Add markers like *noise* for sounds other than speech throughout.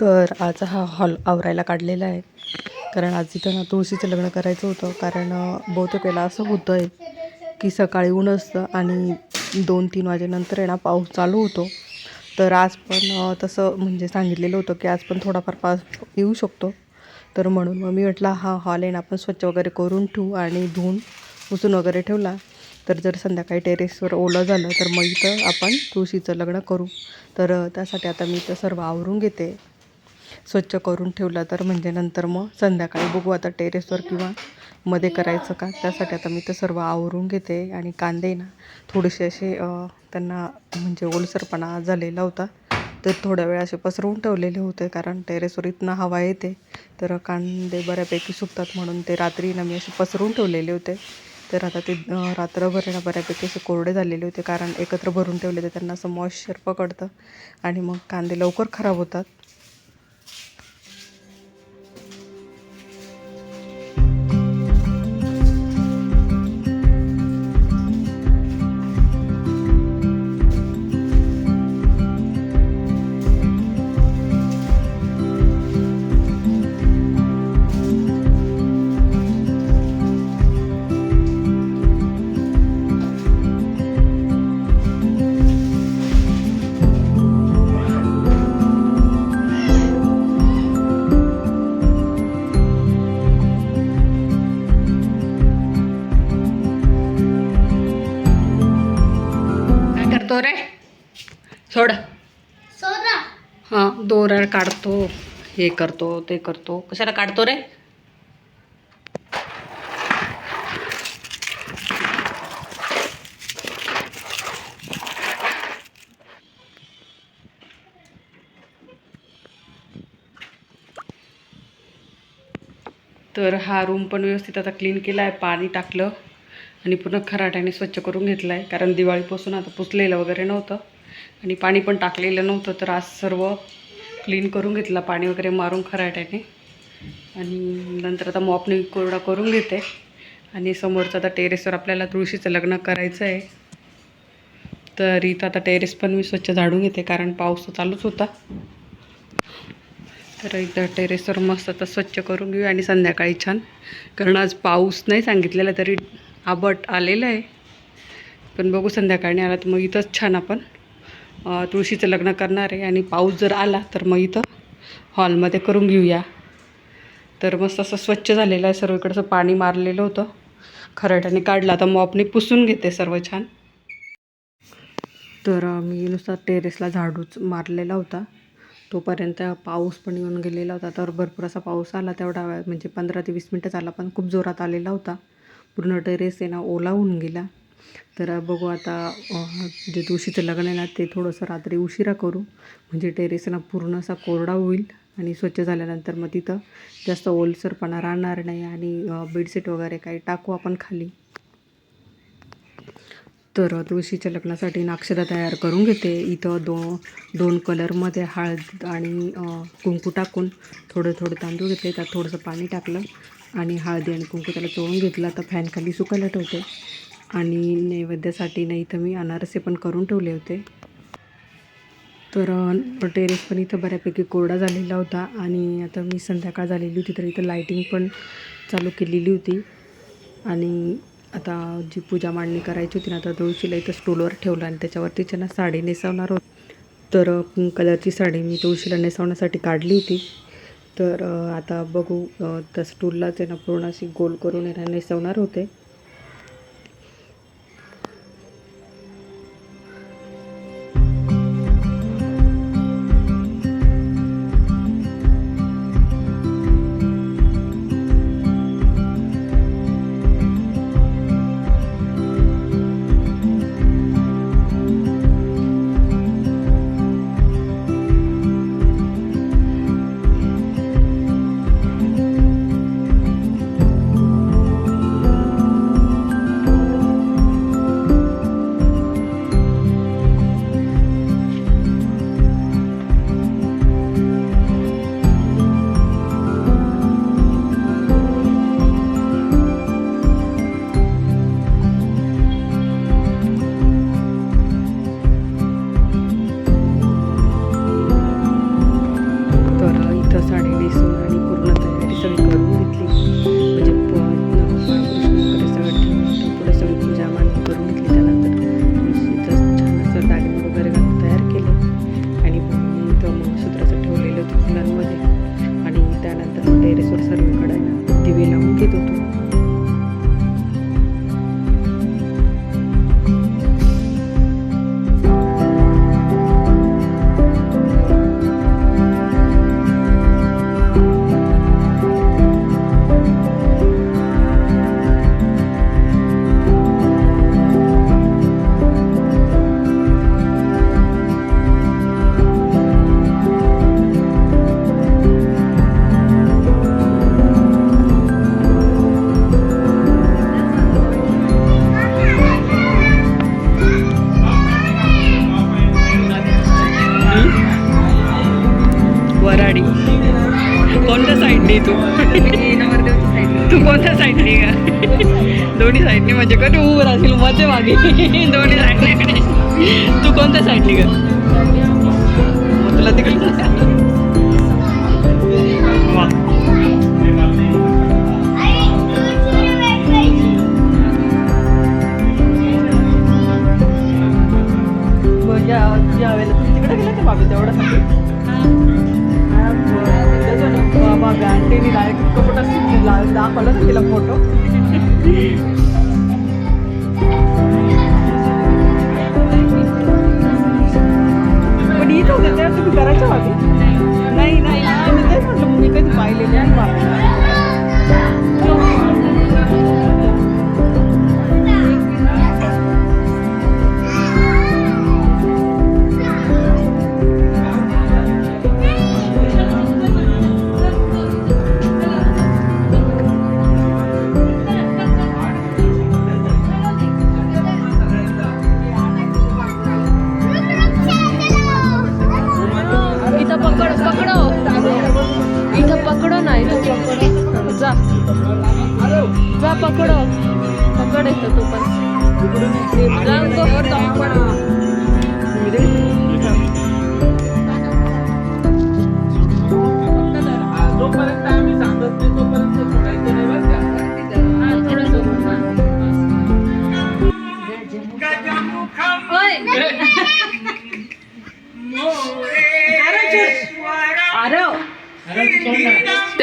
तर आज हा हॉल आवरायला काढलेला आहे. कारण आज इथं ना तुळशीचं लग्न करायचं होतं. कारण बहुतेक वेळेला असं होतं आहे की सकाळी ऊन असतं आणि दोन तीन वाजेनंतर आहे ना पाऊस चालू होतो. तर आज पण तसं म्हणजे सांगितलेलं होतं की आज पण थोडाफार पाऊस येऊ शकतो. तर म्हणून मग मी म्हटलं हा हॉल आहे ना आपण स्वच्छ वगैरे करून ठेवू आणि धुवून पुसून वगैरे ठेवला. तर जर संध्याकाळी टेरेसवर ओलं झालं तर मग इथं आपण तुळशीचं लग्न करू. तर त्यासाठी आता मी इथं सर्व आवरून घेते. स्वच्छ करून ठेवला तर म्हणजे नंतर मग संध्याकाळी बघू आता टेरेसवर किंवा मध्ये करायचं का? त्यासाठी आता मी ते सर्व आवरून घेते आणि कांदे ना थोडेसे असे त्यांना म्हणजे ओलसरपणा झालेला होता. तर थोड्या वेळ असे पसरवून ठेवलेले होते कारण टेरेसवर इथनं हवा येते. तर कांदे बऱ्यापैकी सुकतात म्हणून ते रात्री ना मी असे पसरवून ठेवलेले होते. तर आता ते रात्रभर आहे ना बऱ्यापैकी असे कोरडे झालेले होते कारण एकत्र भरून ठेवले तर त्यांना असं मॉइश्चर पकडतं आणि मग कांदे लवकर खराब होतात. करतो रे. सोड. सोडा. हां दोरा काढतो. हे करतो ते करतो. कशाला काढतो रे? तर हा रूम पण व्यवस्थित आता क्लीन केला आहे पाणी टाकलं. आणि पूर्ण खराट्याने स्वच्छ करून घेतला आहे कारण दिवाळीपासून आता पुसलेलं वगैरे नव्हतं. आणि पाणी पण टाकलेलं नव्हतं तर आज सर्व क्लीन करून घेतला पाणी वगैरे मारून खराट्याने. आणि नंतर आता मॉपने कोरडा करून घेते. आणि समोरचं आता टेरेसवर आपल्याला तुळशीचं लग्न करायचं आहे तर इथं आता टेरेस पण मी स्वच्छ झाडून घेते कारण पाऊस तर चालूच होता. तर इथं टेरेसवर मस्त आता स्वच्छ करून घेऊ आणि संध्याकाळी छान. कारण आज पाऊस नाही सांगितलेला तरी आबट आलेलं आहे. पण बघू संध्याकाळी आला तर मग इथंच छान आपण तुळशीचं लग्न करणार आहे. आणि पाऊस जर आला तर मग इथं हॉलमध्ये करून घेऊया. तर मस्त असं स्वच्छ झालेलं आहे. सर्व इकडचं पाणी मारलेलं होतं. खराट्याने काढलं. तर मॉपने पुसून घेते सर्व छान. तर मी नुसता टेरेसला झाडूच मारलेला होता. तोपर्यंत पाऊस पण येऊन गेलेला होता. तर भरपूर असा पाऊस आला तेवढा म्हणजे पंधरा ते वीस मिनटं झाला पण खूप जोरात आलेला होता. पूर्ण टेरेस आहे ना ओला होऊन गेला. तर बघू आता जे तुळशीचं लग्न आहे ना ते थोडंसं रात्री उशिरा करू. म्हणजे टेरेस ना पूर्ण असा कोरडा होईल आणि स्वच्छ झाल्यानंतर मग तिथं जास्त ओलसरपणा राहणार नाही आणि बेडशीट वगैरे काही टाकू आपण खाली. तर तुळशीच्या लग्नासाठी नाक्षदा तयार करून घेते. इथं दो दोन कलरमध्ये हळद आणि कुंकू टाकून थोडं थोडं तांदूळ घेतले. त्यात थोडंसं पाणी टाकलं. आणि हळदी आणि कुंकू त्याला चोळून घेतलं. आता फॅनखाली सुकायला ठेवते. आणि नैवेद्यासाठी नाही तर मी अनारसे पण करून ठेवले होते. तर टेरेस पण इथं बऱ्यापैकी कोरडा झालेला होता. आणि आता मी संध्याकाळ झालेली होती तर इथं लाईटिंग पण चालू केलेली होती. आणि आता जी पूजा मांडणी करायची होती ना आता तुळशीला इथं स्टूलवर ठेवलं आणि त्याच्यावरती त्यांना साडी नेसवणार होती. तर पिंक कलरची साडी मी तुळशीला नेसवण्यासाठी काढली होती. तर आता बघू अं, त्या स्टूललाच आहे ना पूर्ण अशी गोल करून आहे ना नेसवणार होते. तू. *laughs* तू कोणत्या साईडनी का दोन्ही साईडनी म्हणजे कधी उभं राहशील मध्ये मागे. *laughs* दोन्ही साईडनी तू कोणत्या साईडनी का *laughs* तुला तिकडे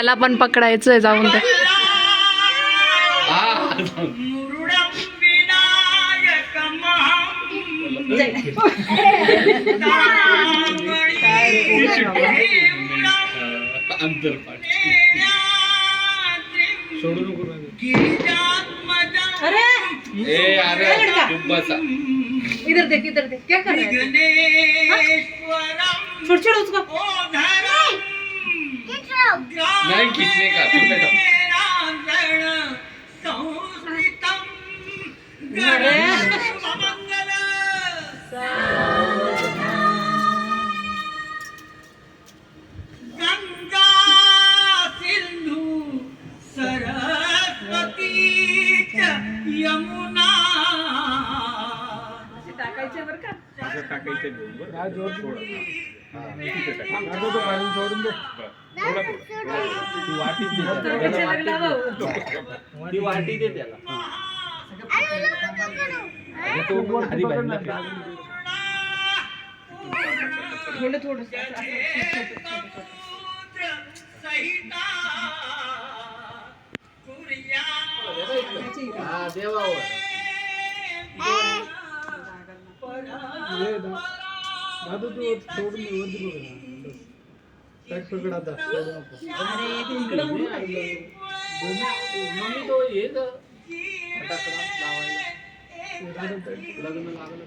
त्याला पण पकडायचंय जाऊन ते. ए अरे बसा इधर देख इधर देख. क्या कर रहा है? छोड़ छोड़ उसको नाही खिचणे का? तू बेटा गंगा ती वाटी दे त्याला अरे तो पण आधी बांधला का? थोडं थोडं समुद्र सहिता कुर्या हा, देवावर. दादू तू सोडून दे, वरती बघ ना. बस. पॅक पकड आता सोडू नको. मम्मी तो ये लग्न लागलं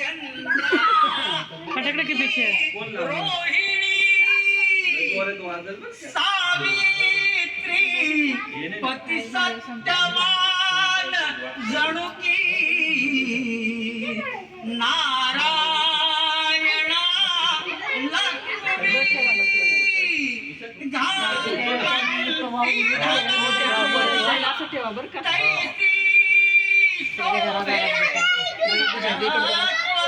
पकडी चंद्र फटाकडे के पीछे है रोहिणी. सावित्री. पती सत्यवान. जणू की नारायणा. लक्ष्मी. असं ठेवा बरं का.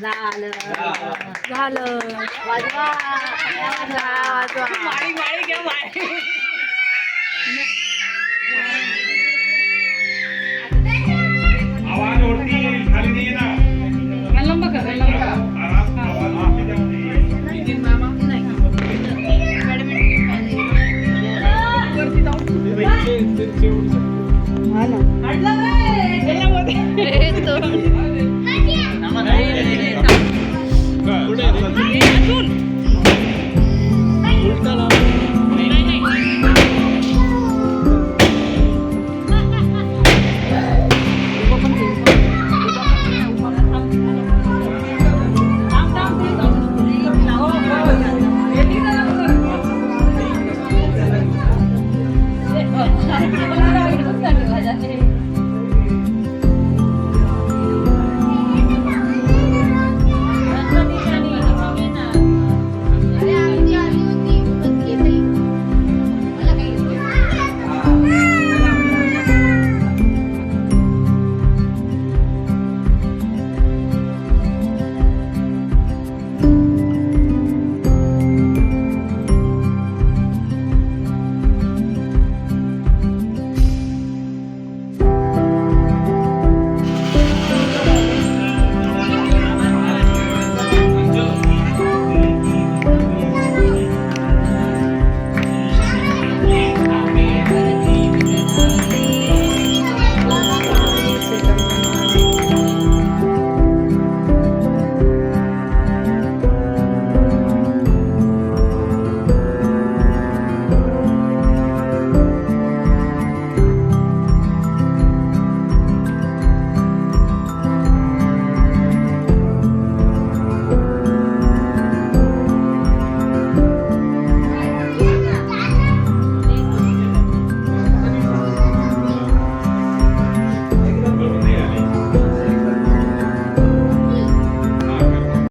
झालं झालं वाजवा वाजवा माळी माळी घ्या माळी